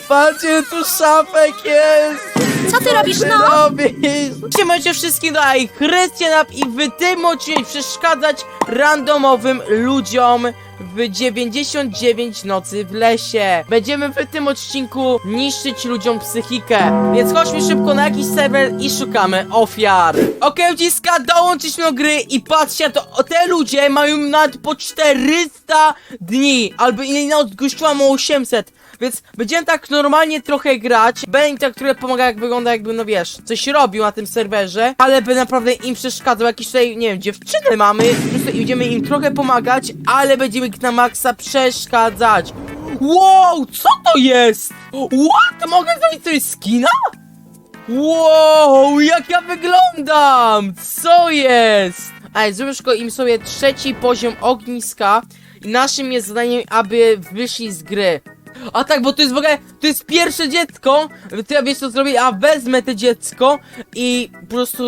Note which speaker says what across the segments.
Speaker 1: Patrzcie, tu szafek jest!
Speaker 2: Co ty robisz,
Speaker 1: ty
Speaker 2: no?
Speaker 1: robisz? Siemacie wszystkim tutaj, Krystian Up i w tym odcinku przeszkadzać randomowym ludziom w 99 nocy w lesie. Będziemy w tym odcinku niszczyć ludziom psychikę, więc chodźmy szybko na jakiś serwer i szukamy ofiar. Okej, ludziska, dołączyć do gry i patrzcie, to o, te ludzie mają nawet po 400 dni, albo innej noc gościła ma 800. Więc będziemy tak normalnie trochę grać. Będę trochę pomaga jak wygląda jakby, no wiesz, coś robił na tym serwerze, ale by naprawdę im przeszkadzał. Jakieś tutaj, nie wiem, dziewczyny mamy, po prostu idziemy im trochę pomagać, ale będziemy na maksa przeszkadzać. Wow, co to jest? What? Mogę zrobić coś skina? Wow, jak ja wyglądam! Co jest? Ej, zróbmy szybko im sobie trzeci poziom ogniska i naszym jest zadaniem, aby wyszli z gry. A tak, bo to jest w ogóle, to jest pierwsze dziecko, to ja wiesz co zrobię, a wezmę to dziecko i po prostu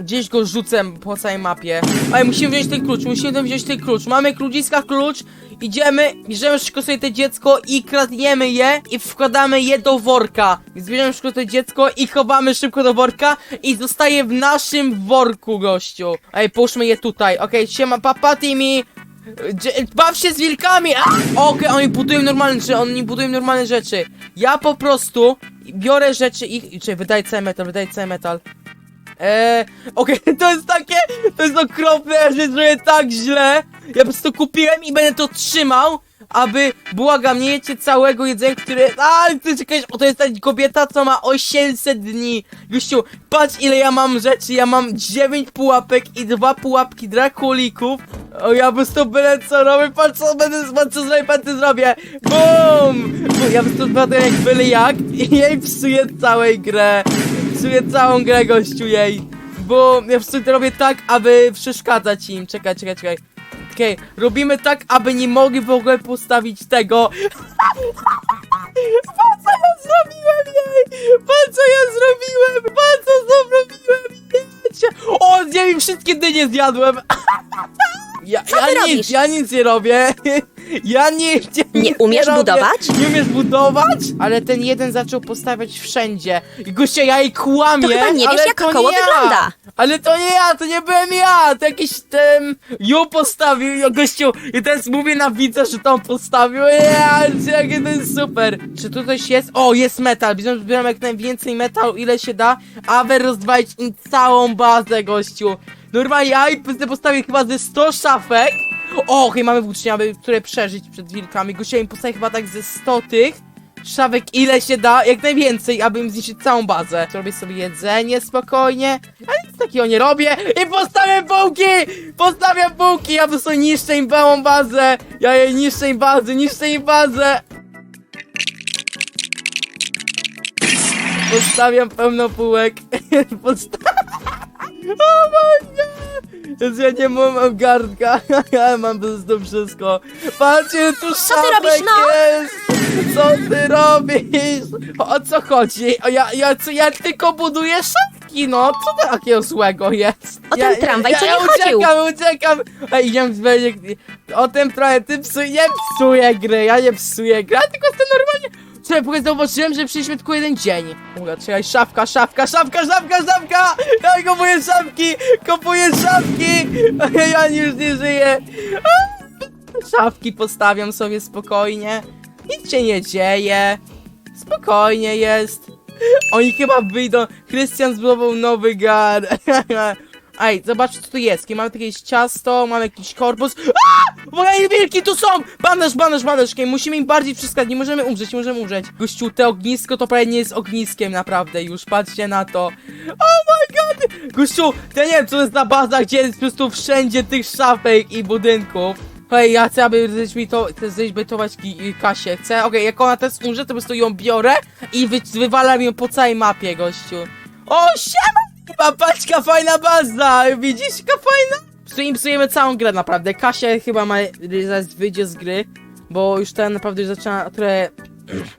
Speaker 1: gdzieś go rzucę po całej mapie. Ej, musimy wziąć ten klucz, musimy wziąć ten klucz. Mamy kludziska klucz, idziemy, bierzemy szybko sobie to dziecko i kradniemy je i wkładamy je do worka. Więc bierzemy szybko to dziecko i chowamy szybko do worka i zostaje w naszym worku, gościu. Ej, połóżmy je tutaj, okej, siema, papa, Timmy. Baw się z wilkami! a! Okej, oni budują normalne rzeczy, oni budują normalne rzeczy. Ja po prostu biorę rzeczy ich... Czekaj, wydaję cały metal, wydaję cały metal. Eee, okej, to jest takie, to jest okropne, że zrobię tak źle. Ja po prostu kupiłem i będę to trzymał, aby, błagam, nie jecie całego jedzenia, które... A, ty czekaj, o to jest ta kobieta, co ma 800 dni. Gościu, patrz ile ja mam rzeczy, ja mam 9 pułapek i dwa pułapki drakulików. O, ja po prostu byle co robię, patrz co będę, patrz co zrobię, patrz co zrobię. Bum! Ja po prostu będę jak byle jak i jej psuję całej grę. Psuję całą grę, gościu, jej. Bo ja po prostu to robię tak, aby przeszkadzać im. Czekaj, czekaj, czekaj. Okej, robimy tak, aby nie mogli w ogóle postawić tego. Po co ja zrobiłem jej? Po co ja zrobiłem? Po co zrobiłem? Jecie. O, zjem wszystkie dynie zjadłem. Ja,
Speaker 2: Co
Speaker 1: ja
Speaker 2: ty
Speaker 1: nic,
Speaker 2: robisz?
Speaker 1: ja nic nie robię. Ja nic,
Speaker 2: Nie umiesz
Speaker 1: robię.
Speaker 2: budować?
Speaker 1: Nie umiesz budować? Ale ten jeden zaczął postawiać wszędzie. I gościa, ja jej kłamię,
Speaker 2: To chyba nie wiesz,
Speaker 1: ale
Speaker 2: jak
Speaker 1: to
Speaker 2: koło
Speaker 1: nie ja.
Speaker 2: wygląda.
Speaker 1: Ale to nie ja, to nie byłem ja, to jakiś ten ją postawił, ja gościu, i teraz mówię na widza, że on postawił, ja, jakie to jest super. Czy tu coś jest? O, jest metal, Bierzemy- zbieram jak najwięcej metalu, ile się da, aby rozwalić im całą bazę, gościu. Normalnie ja i postawię chyba ze 100 szafek. O, okej, mamy włócznie, aby które przeżyć przed wilkami. Im postawię chyba tak ze 100 tych szafek ile się da, jak najwięcej, aby im zniszczyć całą bazę. Zrobię sobie jedzenie spokojnie, ale nic takiego nie robię i postawiam bułki! Postawiam bułki, ja po niszczę im całą bazę! Ja jej niszczę im bazę, niszczę im bazę! Postawiam pełno półek. Posta- o mój nie! Jezu, ja nie mam garnka, ja mam po prostu wszystko. Patrzcie, tu
Speaker 2: Co ty robisz, no?
Speaker 1: jest! Co ty robisz? O co chodzi? O, ja, ja, co, ja tylko buduję szafki, no! Co takiego złego jest?
Speaker 2: O ten tramwaj,
Speaker 1: ja,
Speaker 2: co
Speaker 1: ja
Speaker 2: nie chodził?
Speaker 1: uciekam, uciekam! Ej, idziemy będzie... O tym trochę, ty psuj, nie psuję gry, ja nie psuję gry, ja tylko chcę normalnie... Słuchaj, zauważyłem, że przyszliśmy tylko jeden dzień. Mówię, czekaj, szafka, szafka, szafka, szafka, szafka! Ja kupuję szafki, kupuję szafki! Ja już nie żyję. Szafki postawiam sobie spokojnie. Nic się nie dzieje. Spokojnie jest. Oni chyba wyjdą. Krystian zbudował nowy gar. Ej, zobaczcie co tu jest. Mamy jakieś ciasto, mamy jakiś korpus. Wolej wilki tu są! Bandaż, bandaż. Okej, Musimy im bardziej wszystkać. Nie możemy umrzeć, nie możemy umrzeć. Gościu, te ognisko to prawie nie jest ogniskiem, naprawdę. Już patrzcie na to. Oh my god! Gościu, to nie wiem co to jest na baza, gdzie jest po prostu wszędzie tych szafek i budynków. Hej, ja chcę, aby zrezbitować, zrezbitować ki- Kasię. Chcę, okej, jak ona teraz umrze, to po prostu ją biorę i wy, wywalam ją po całej mapie, gościu. O, siema! Papaczka, fajna baza! Widzisz, jaka fajna? Psujemy, psujemy całą grę, naprawdę. Kasia chyba ma, zaraz wyjdzie z gry, bo już ten naprawdę już zaczyna, które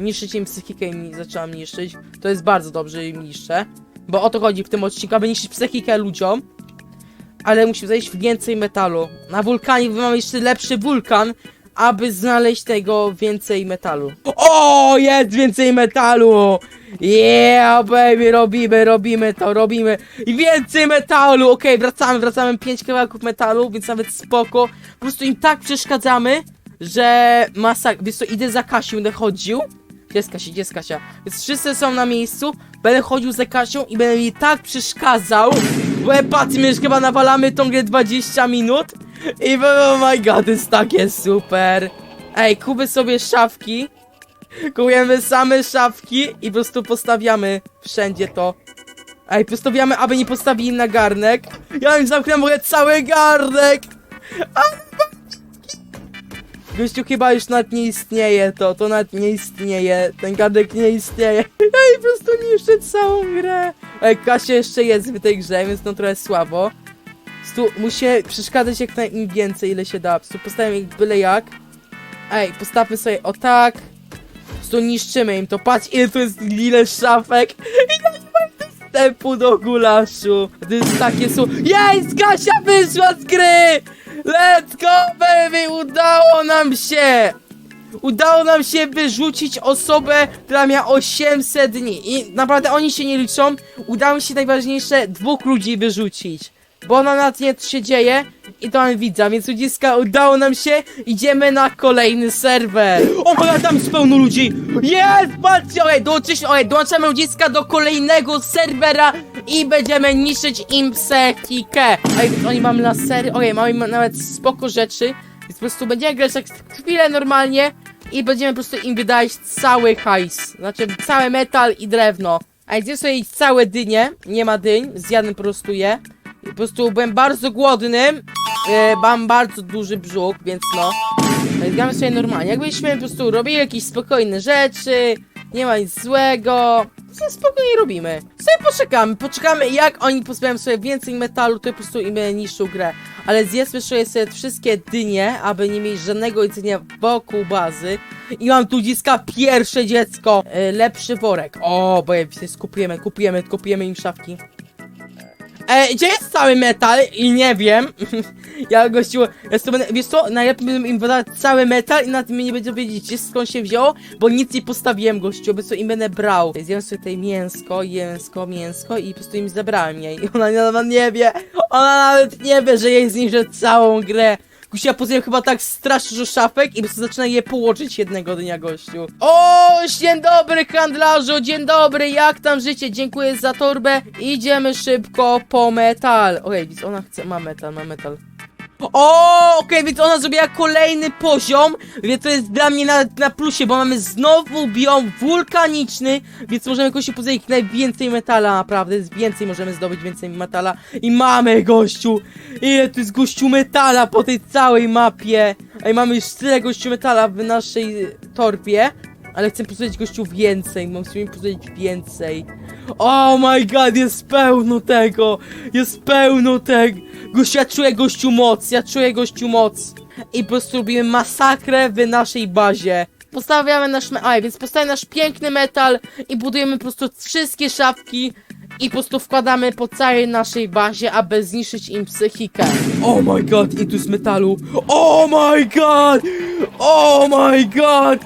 Speaker 1: niszczyć im psychikę i zaczęłam niszczyć. To jest bardzo dobrze, im niszczę. Bo o to chodzi w tym odcinku, aby niszczyć psychikę ludziom. Ale musimy zejść w więcej metalu. Na wulkanie mamy jeszcze lepszy wulkan, aby znaleźć tego więcej metalu. O, jest więcej metalu! Yeah, baby, robimy, robimy to, robimy. I więcej metalu! Okej, wracamy, wracamy. Pięć kawałków metalu, więc nawet spoko. Po prostu im tak przeszkadzamy, że masak... Wiesz co, idę za Kasią, będę chodził. Gdzie jest Kasia, gdzie jest Kasia? Więc wszyscy są na miejscu, będę chodził za Kasią i będę jej tak przeszkadzał, bo ja patrzę, my już chyba nawalamy tą grę 20 minut i oh my god, jest takie super. Ej, kupię sobie szafki, kupujemy same szafki i po prostu postawiamy wszędzie to. Ej, postawiamy, aby nie postawili na garnek. Ja im zamknę mogę cały garnek! Gościu chyba już nawet nie istnieje to, to nawet nie istnieje, ten garnek nie istnieje. Ej, po prostu niszczę całą grę. Ej, Kasia jeszcze jest w tej grze, więc no trochę słabo. Prostu musi przeszkadzać jak najmniej więcej, ile się da. Po prostu postawiam ich byle jak. Ej, postawmy sobie o tak. Prostu niszczymy im to. Patrz, ile to jest ile szafek. I ja nie mam dostępu do gulaszu. To jest takie su... Jest! Kasia wyszła z gry! Let's go, baby! Udało nam się! Udało nam się wyrzucić osobę, która miała 800 dni. I naprawdę oni się nie liczą. Udało się najważniejsze dwóch ludzi wyrzucić. Bo na nad nie się dzieje i to mam widza, więc ludziska udało nam się. Idziemy na kolejny serwer. O, ale tam jest pełno ludzi. Jest, patrzcie, oj, dołączyliśmy, oj, dołączamy ludziska do kolejnego serwera i będziemy niszczyć im psychikę. Oj, więc oni mam lasery, ojej, mamy nawet spoko rzeczy. Więc po prostu będziemy grać tak chwilę normalnie i będziemy po prostu im wydać cały hajs. Znaczy cały metal i drewno. A jak zjem sobie całe dynie, nie ma dyń, zjadłem po prostu je. Po prostu byłem bardzo głodny, e, mam bardzo duży brzuch, więc no. Ale Gramy sobie normalnie. Jakbyśmy po prostu robili jakieś spokojne rzeczy, nie ma nic złego. Co spokojnie robimy. Sobie poczekamy, poczekamy jak oni pozbawią sobie więcej metalu, to po prostu im będę niszczył grę. Ale zjedzmy sobie, wszystkie dynie, aby nie mieć żadnego jedzenia wokół bazy. I mam tu dziecka pierwsze dziecko. E, lepszy worek. O, bo ja się skupujemy, kupujemy, kupujemy im szafki. E, gdzie jest cały metal? I nie wiem. ja gościu, ja sobie wiesz co, najlepiej bym im wydał cały metal i na tym nie będzie wiedzieć, skąd się wzięło, bo nic nie postawiłem gościu, bo co im będę brał. Zjem sobie tutaj mięsko, mięsko, mięsko i po prostu im zabrałem jej. I ona nawet nie wie, ona nawet nie wie, że jej zniszczę całą grę. Gościu, ja poznałem chyba tak strasznie dużo szafek i zaczyna je położyć jednego dnia, gościu. O, dzień dobry handlarzu, dzień dobry, jak tam życie? Dziękuję za torbę. Idziemy szybko po metal. Okej, więc ona chce, ma metal, ma metal. O, okej, więc ona zrobiła kolejny poziom, więc to jest dla mnie na, na plusie, bo mamy znowu biom wulkaniczny, więc możemy się pozbyć najwięcej metala, naprawdę, jest więcej, możemy zdobyć więcej metala i mamy, gościu, ile tu jest gościu metala po tej całej mapie, ej, mamy już tyle gościu metala w naszej torbie, ale chcę pozbyć gościu więcej, musimy pozbyć więcej. Oh my god, jest pełno tego! Jest pełno tego! Gościu, ja czuję gościu moc, ja czuję gościu moc. I po prostu robimy masakrę w naszej bazie. Postawiamy nasz, aj, więc postawiamy nasz piękny metal i budujemy po prostu wszystkie szafki i po prostu wkładamy po całej naszej bazie, aby zniszczyć im psychikę. Oh my god, i tu z metalu. Oh my god! Oh my god!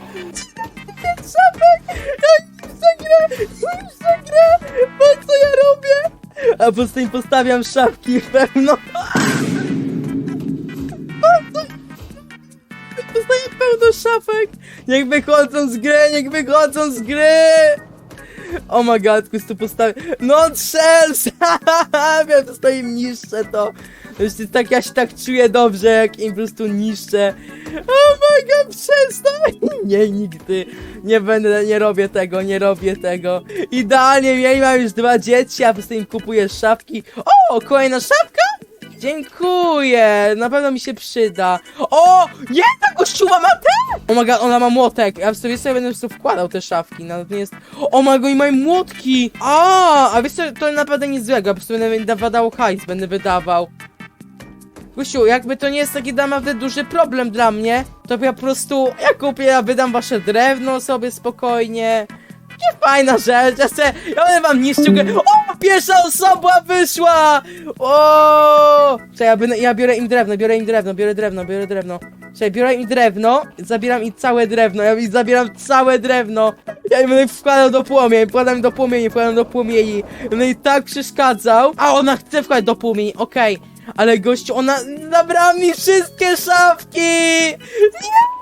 Speaker 1: Szafek! Jak zagrę! Po co ja robię? A po im postawiam szafki pełno. Postawię pełno szafek! Niech wychodzą z gry, niech wychodzą z gry! O my god, po prostu postawię... No shells! Ja im niszczę to. Jest tak, ja się tak czuję dobrze, jak im po prostu niszczę. Oh my god, przestań! Nie, nigdy. Nie będę, nie robię tego, nie robię tego. Idealnie, ja mam już dwa dzieci, a po prostu im kupuję szafki. O, kolejna szafka? Dziękuję, na pewno mi się przyda. O, nie, ta gościuwa ma te! O my god, ona ma młotek. Ja w sobie sobie będę po prostu wkładał te szafki, to nie jest... O my god, i mają młotki! A, a wiesz co, to naprawdę nic złego, po prostu będę wydawał hajs, będę wydawał. Gusiu, jakby to nie jest taki naprawdę duży problem dla mnie, to ja po prostu, ja kupię, ja wydam wasze drewno sobie spokojnie. Fajna rzecz, ja se, ja będę wam niszczył. O, pierwsza osoba wyszła! O! Czekaj, ja, ja biorę im drewno, biorę im drewno, biorę drewno, biorę drewno. Czekaj, biorę im drewno, zabieram im całe drewno, ja im zabieram całe drewno. Ja im będę wkładał do płomieni, wkładam do płomieni, wkładam do płomieni. Będę jej tak przeszkadzał. A ona chce wkładać do płomieni, okej. Ale gościu, ona zabrała mi wszystkie szafki! Nie!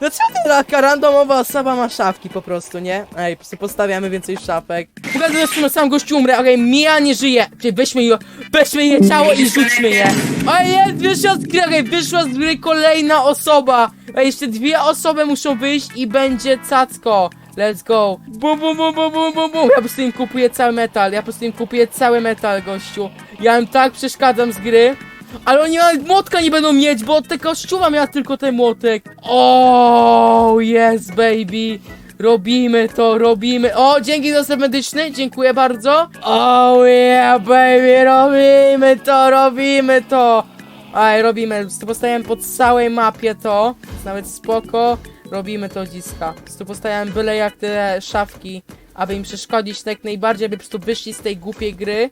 Speaker 1: Dlaczego taka randomowa osoba ma szafki po prostu, nie? Ej, po prostu postawiamy więcej szafek. Pokażę że sam gościu umrę, okej, Mia nie żyje. Czyli weźmy je, weźmy je ciało i rzućmy je. Oj, jest, wyszła z gry, okej, wyszła z gry kolejna osoba. Ej, jeszcze dwie osoby muszą wyjść i będzie cacko. Let's go. Bum, bum, bum, bum, bum, bum, bum. Ja po prostu im kupuję cały metal, ja po prostu im kupuję cały metal, gościu. Ja im tak przeszkadzam z gry. Ale oni nawet młotka nie będą mieć, bo od tego kościoła miała tylko ten młotek. O, yes, baby. Robimy to, robimy. O, dzięki za medyczny, dziękuję bardzo. Oh yeah, baby, robimy to, robimy to. Aj, robimy, tu postawiłem po całej mapie to. Nawet spoko. Robimy to dziska. Tu postawiłem byle jak te szafki, aby im przeszkodzić jak najbardziej, aby po prostu wyszli z tej głupiej gry.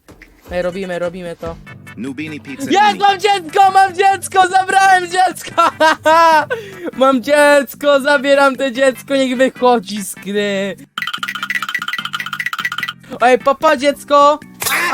Speaker 1: Ej, robimy, robimy to.
Speaker 2: Nubini.
Speaker 1: Jest, mam dziecko, mam dziecko, zabrałem dziecko! mam dziecko, zabieram to dziecko, niech wychodzi z gry. Ej, papa dziecko!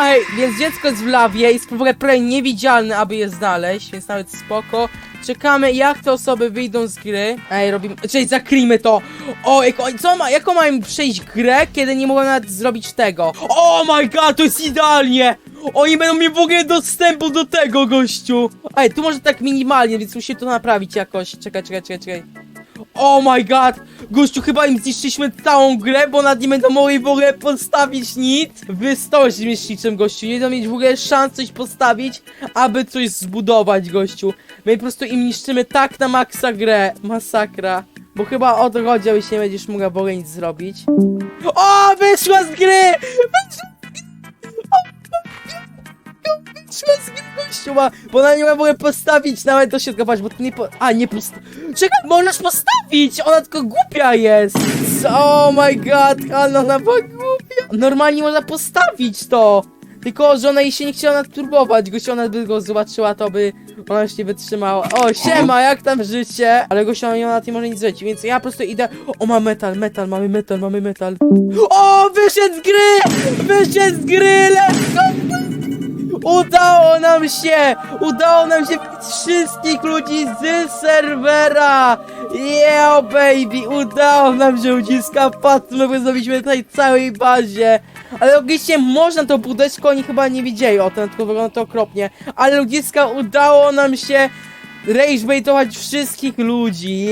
Speaker 1: Ej, więc dziecko jest w lawie, jest w ogóle prawie niewidzialne, aby je znaleźć, więc nawet spoko. Czekamy, jak te osoby wyjdą z gry. Ej, robimy. Czyli zakryjmy to. O, jak, co ma, jaką mają przejść grę, kiedy nie mogą nawet zrobić tego? Oh my god, to jest idealnie! Oni będą mieli w ogóle dostępu do tego, gościu! Ej, tu może tak minimalnie, więc musimy to naprawić jakoś. Czekaj, czekaj, czekaj, czekaj. Oh my god! Gościu, chyba im zniszczyliśmy całą grę, bo nad nie będą mogli w ogóle postawić nic. Wy stołeś myśliczym, gościu. Nie będą mieć w ogóle szans coś postawić, aby coś zbudować, gościu. My po prostu im niszczymy tak na maksa grę. Masakra. Bo chyba o to chodzi, abyś nie będziesz mogła w ogóle nic zrobić. O, wyszła z gry! Wyszła Gościu, ma, bo ona nie ma w ogóle postawić nawet do środka, patrz, bo nie po... A, nie post... Czekaj, możesz postawić! Ona tylko głupia jest! Oh my god, ale ona była głupia! Normalnie można postawić to! Tylko, że ona jej się nie chciała nadturbować, gościu, ona by go zobaczyła, to by ona już nie wytrzymała. O, siema, jak tam życie? Ale gościu, ona na tym może nic zrobić, więc ja po prostu idę... O, ma metal, metal, mamy metal, mamy metal. O, wyszedł z gry! Wyszedł z gry, let's go! Udało nam się! Udało nam się wybić wszystkich ludzi z serwera! Yeah, baby! Udało nam się uciska bo zrobiliśmy tutaj całej bazie. Ale oczywiście można to budować, tylko oni chyba nie wiedzieli o tym, tylko wygląda to okropnie. Ale ludziska, udało nam się ragebaitować wszystkich ludzi.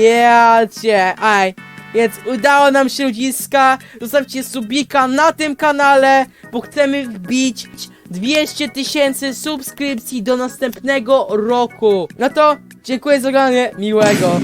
Speaker 1: Cię! Aj. Więc udało nam się ludziska, zostawcie subika na tym kanale, bo chcemy wbić 200 tysięcy subskrypcji do następnego roku. No to dziękuję za oglądanie, miłego.